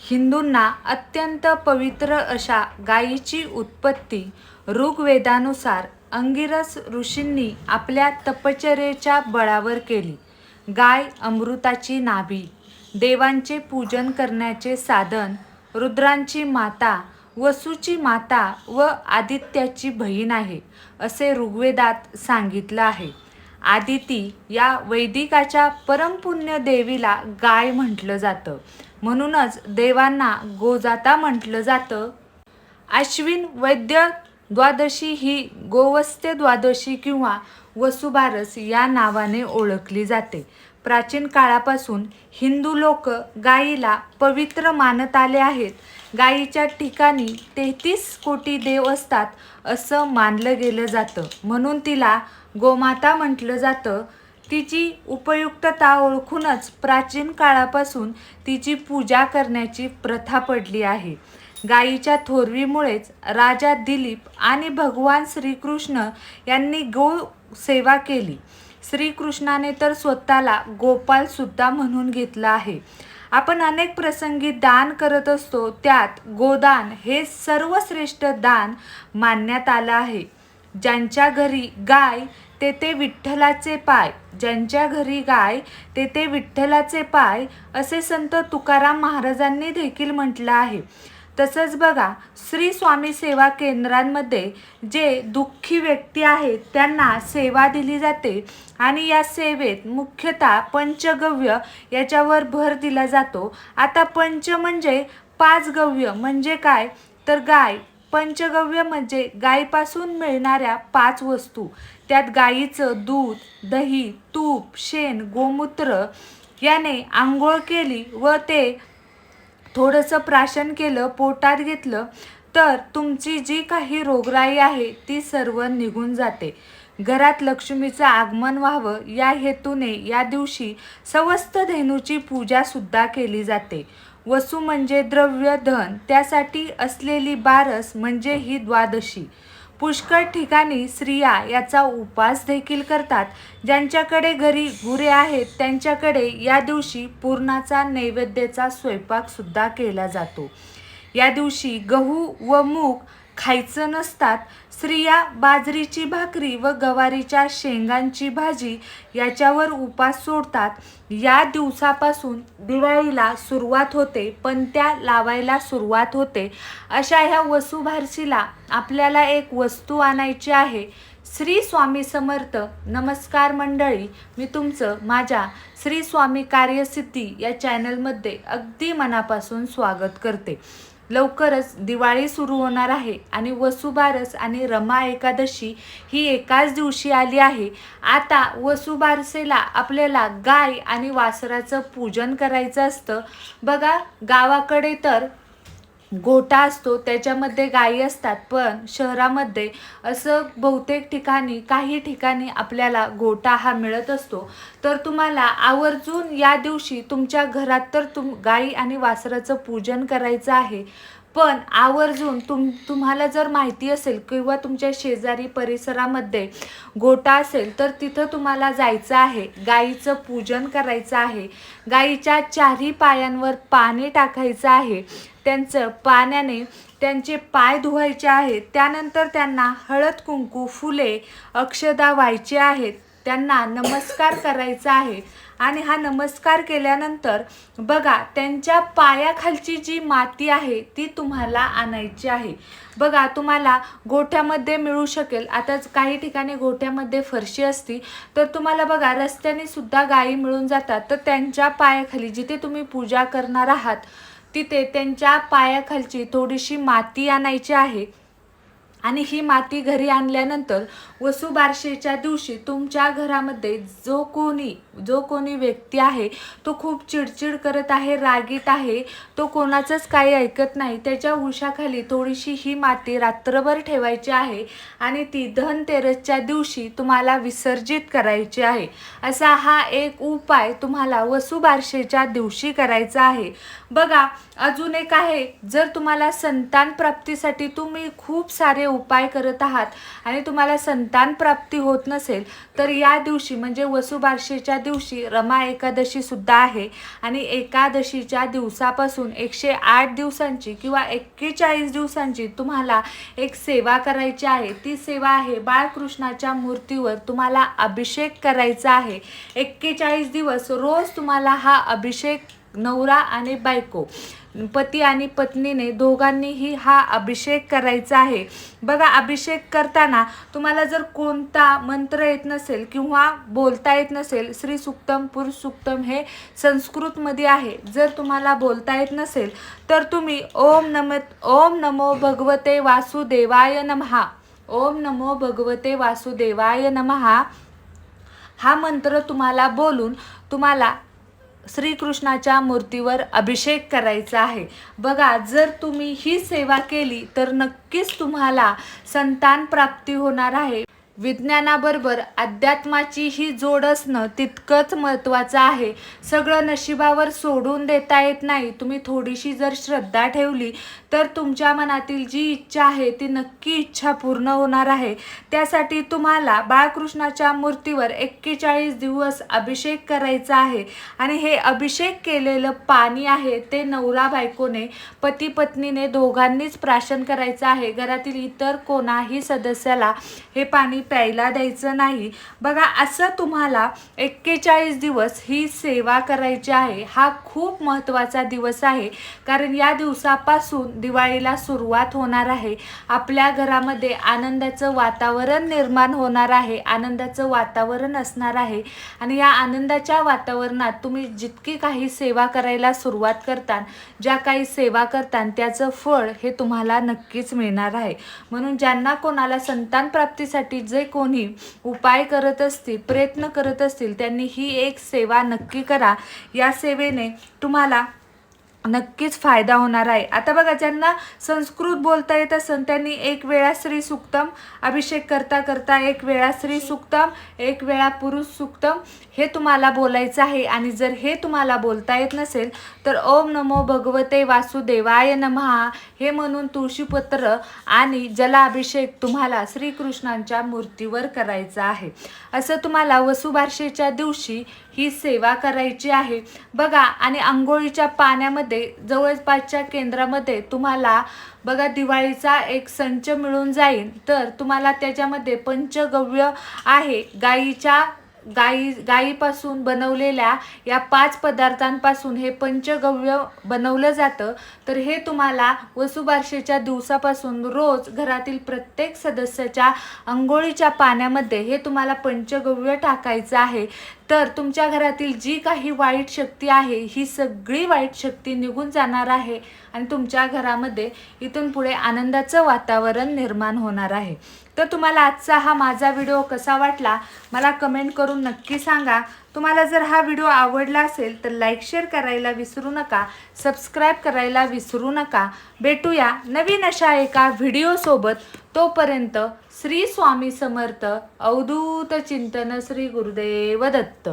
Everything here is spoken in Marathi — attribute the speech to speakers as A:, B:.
A: हिंदूंना अत्यंत पवित्र अशा गायीची उत्पत्ती ऋग्वेदानुसार अंगिरस ऋषींनी आपल्या तपश्चर्येच्या बळावर केली. गाय अमृताची नाभी, देवांचे पूजन करण्याचे साधन, रुद्रांची माता, वसूची माता व आदित्याची बहीण आहे, असे ऋग्वेदात सांगितलं आहे. आदिती या वैदिकाच्या परमपुण्य देवीला गाय म्हटलं जातं. म्हणूनच देवांना गोजाता म्हटलं जातं. आश्विन वैद्य द्वादशी ही गोवत्स द्वादशी किंवा वसुबारस या नावाने ओळखली जाते. प्राचीन काळापासून हिंदू लोक गायीला पवित्र मानत आले आहेत. गायीच्या ठिकाणी तेहतीस कोटी देव असतात असं मानलं गेलं जातं. म्हणून तिला गोमाता म्हटलं जातं. तिची उपयुक्तता ओळखूनच प्राचीन काळापासून तिची पूजा करण्याची प्रथा पडली आहे. गायीच्या थोरवीमुळेच राजा दिलीप आणि भगवान श्रीकृष्ण यांनी गो सेवा केली. श्रीकृष्णाने तर स्वतःला गोपाल सुद्धा म्हणून घेतलं आहे. आपण अनेक प्रसंगी दान करत असतो त्यात गोदान हे सर्वश्रेष्ठ दान मानण्यात आलं आहे. ज्यांच्या घरी गाय तेथे विठ्ठलाचे पाय, ज्यांच्या घरी गाय तेथे विठ्ठलाचे पाय असे संत तुकाराम महाराजांनी देखील म्हटलं आहे. तसंच बघा श्री स्वामी सेवा केंद्रांमध्ये जे दुःखी व्यक्ती आहेत त्यांना सेवा दिली जाते आणि या सेवेत मुख्यतः पंचगव्य याच्यावर भर दिला जातो. आता पंच म्हणजे पाच गव्य म्हणजे काय तर गाय पंचगव्य म्हणजे गायीपासून मिळणाऱ्या पाच वस्तू. त्यात गायीचं दूध, दही, तूप, शेण, गोमूत्र याने आंघोळ केली व ते थोडंसं प्राशन केलं, पोटात घेतलं तर तुमची जी काही रोगराई आहे ती सर्व निघून जाते. घरात लक्ष्मीचं आगमन व्हावं या हेतूने या दिवशी सवस्त धेनूची पूजासुद्धा केली जाते. वसू म्हणजे द्रव्य, धन त्यासाठी असलेली बारस म्हणजे ही द्वादशी. पुष्कळ ठिकाणी स्त्रिया याचा उपास देखील करतात. ज्यांच्याकडे घरी गुरे आहेत त्यांच्याकडे या दिवशी पूर्णाचा नैवेद्याचा स्वयंपाकसुद्धा केला जातो. या दिवशी गहू व मूग खायचं नसतात. स्त्रिया बाजरीची भाकरी व गवारीच्या शेंगांची भाजी याच्यावर उपास सोडतात. या दिवसापासून दिवाळीला सुरुवात होते, पण त्या लावायला सुरुवात होते. अशा ह्या वसुभारशीला आपल्याला एक वस्तू आणायची आहे. श्री स्वामी समर्थ नमस्कार मंडळी, मी तुमचं माझ्या श्री स्वामी कार्यसिद्धी या चॅनलमध्ये अगदी मनापासून स्वागत करते. लवकरच दिवाळी सुरू होणार आहे आणि वसुबारस आणि रमा एकादशी ही एकाच दिवशी आली आहे. आता वसुबारसेला आपल्याला गाय आणि वासराचं पूजन करायचं असतं. बघा गावाकडे तर गोठा असतो त्याच्यामध्ये गायी असतात पण शहरामध्ये असं बहुतेक ठिकाणी काही ठिकाणी आपल्याला गोठा हा मिळत असतो. तर तुम्हाला आवर्जून या दिवशी तुमच्या घरात तर तुम गाई आणि वासराचं पूजन करायचं आहे. पण आवर्जून तुम तुम्हाला जर माहिती असेल किंवा तुमच्या शेजारी परिसरामध्ये गोटा असेल तर तिथं तुम्हाला जायचं आहे. गाईचं पूजन करायचं आहे. गाईच्या चारही पायांवर पाणी टाकायचं आहे. त्यांचं पाण्याने त्यांचे पाय धुवायचे आहेत. त्यानंतर त्यांना हळद कुंकू, फुले, अक्षदा व्हायचे आहेत. त्यांना नमस्कार करायचा आहे आणि हा नमस्कार केल्यानंतर बघा त्यांच्या पायाखालची जी माती आहे ती तुम्हाला आणायची आहे. बघा तुम्हाला गोठ्यामध्ये मिळू शकेल. आता काही ठिकाणी गोठ्यामध्ये फरशी असती तर तुम्हाला बघा रस्त्याने सुद्धा गायी मिळून जातात. तर त्यांच्या पायाखाली जिथे तुम्ही पूजा करणार आहात तिथे त्यांच्या पायाखालची थोडीशी माती आणायची आहे आणि ही माती घरी आणल्यानंतर वसुबारशेच्या दिवशी तुमच्या घरामध्ये जो कोणी जो कोणी व्यक्ती आहे तो खूप चिडचिड करत आहे, रागीट आहे, तो कोणाचंच काही ऐकत नाही, त्याच्या उशाखाली थोडीशी ही माती रात्रभर ठेवायची आहे आणि ती धनतेरसच्या दिवशी तुम्हाला विसर्जित करायची आहे. असा हा एक उपाय तुम्हाला वसुबारशेच्या दिवशी करायचा आहे. बघा अजून एक आहे जर तुम्हाला संतान प्राप्तीसाठी तुम्ही खूप सारे उपाय करत आहात आणि तुम्हाला संतान प्राप्ती होत नसेल तर या दिवशी म्हणजे वसुबारशेच्या दिवशी रमा एकादशी सुद्धा आहे. आणि एकादशीच्या दिवसापासून एकशे आठ दिवसांची किंवा एक्केचाळीस दिवसांची तुम्हाला एक सेवा करायची आहे. ती सेवा आहे बाळकृष्णाच्या मूर्तीवर तुम्हाला अभिषेक करायचा आहे. एक्केचाळीस दिवस रोज तुम्हाला हा अभिषेक नवरा आणि बायको पती आणि पत्नीने दोघांनीही हा अभिषेक करायचा आहे. बघा अभिषेक करताना तुम्हाला जर कोणता मंत्र येत नसेल किंवा बोलता येत नसेल श्री सुक्तम पुरुष सुक्तम हे संस्कृतमध्ये आहे. जर तुम्हाला बोलता येत नसेल तर तुम्ही ओम नम ओम नमो भगवते वासुदेवाय नमहा ओम नमो भगवते वासुदेवाय नमहा हा मंत्र तुम्हाला बोलून तुम्हाला श्रीकृष्णाच्या मूर्तीवर अभिषेक करायचा आहे. बघा जर तुम्ही ही सेवा केली तर नक्कीच तुम्हाला संतान प्राप्ती होणार आहे. विज्ञानाबरोबर अध्यात्माची ही जोड असणं तितकंच महत्त्वाचं आहे. सगळं नशिबावर सोडून देता येत नाही. तुम्ही थोडीशी जर श्रद्धा ठेवली तर तुमच्या मनातील जी इच्छा आहे ती नक्की इच्छा पूर्ण होणार आहे. त्यासाठी तुम्हाला बाळकृष्णाच्या मूर्तीवर एक्केचाळीस दिवस अभिषेक करायचा आहे. आणि हे अभिषेक केलेलं पाणी आहे ते नवरा बायकोने पती पत्नीने दोघांनीच प्राशन करायचं आहे. घरातील इतर कोणाही सदस्याला हे पाणी प्यायला द्यायचं नाही. बघा असं तुम्हाला एक्केचाळीस दिवस ही सेवा करायची आहे. हा खूप महत्त्वाचा दिवस आहे. कारण या दिवसापासून दिवाळीला सुरुवात होणार आहे. आपल्या घरामध्ये आनंदाचं वातावरण निर्माण होणार आहे. आनंदाचं वातावरण असणार आहे. आणि या आनंदाच्या वातावरणात तुम्ही जितकी काही सेवा करायला सुरुवात करता ज्या काही सेवा करतान त्याचं फळ हे तुम्हाला नक्कीच मिळणार आहे. म्हणून ज्यांना कोणाला संतान प्राप्तीसाठी जे कोणी उपाय करत असतील प्रयत्न करत असतील त्यांनी ही एक सेवा नक्की करा. या सेवेने तुम्हाला नक्कीच फायदा होणार आहे. आता बघा ज्यांना संस्कृत बोलता येत असेल त्यांनी एक वेळा श्री सुक्तम अभिषेक करता करता एक वेळा श्री सुक्तम एक वेळा पुरुष सुक्तम हे तुम्हाला बोलायचं आहे. आणि जर हे तुम्हाला बोलता येत नसेल तर ओम नमो भगवते वासुदेवाय नमहा हे म्हणून तुळशीपत्र आणि जलाभिषेक तुम्हाला श्रीकृष्णांच्या मूर्तीवर करायचा आहे. असं तुम्हाला वसुबारशेच्या दिवशी ही सेवा करायची आहे. बघा आणि आंघोळीच्या पाण्यामध्ये जवळपासच्या केंद्रामध्ये तुम्हाला बघा दिवाळीचा एक संच मिळून जाईल. तर तुम्हाला त्याच्यामध्ये पंचगव्य आहे. गाईच्या गाई गाईपासून बनवलेल्या या पाच पदार्थांपासून हे पंचगव्य बनवलं जातं. तर हे तुम्हाला वसुबारशेच्या दिवसापासून रोज घरातील प्रत्येक सदस्याच्या अंघोळीच्या पाण्यामध्ये हे तुम्हाला पंचगव्य टाकायचं आहे. तर तुमच्या घरातील जी काही वाईट शक्ती आहे ही सगळी वाईट शक्ती निघून जाणार आहे आणि तुमच्या घरामध्ये इथून पुढे आनंदाचं वातावरण निर्माण होणार आहे. तर तुम्हाला आजचा हा माझा व्हिडिओ कसा वाटला मला कमेंट करून नक्की सांगा. तुम्हाला जर हा व्हिडिओ आवडला असेल तर लाईक शेअर करायला विसरू नका सबस्क्राईब करायला विसरू नका. भेटूया नवीन अशा एका व्हिडिओसोबत तोपर्यंत श्री स्वामी समर्थ अवधूत चिंतन श्री गुरुदेव दत्त.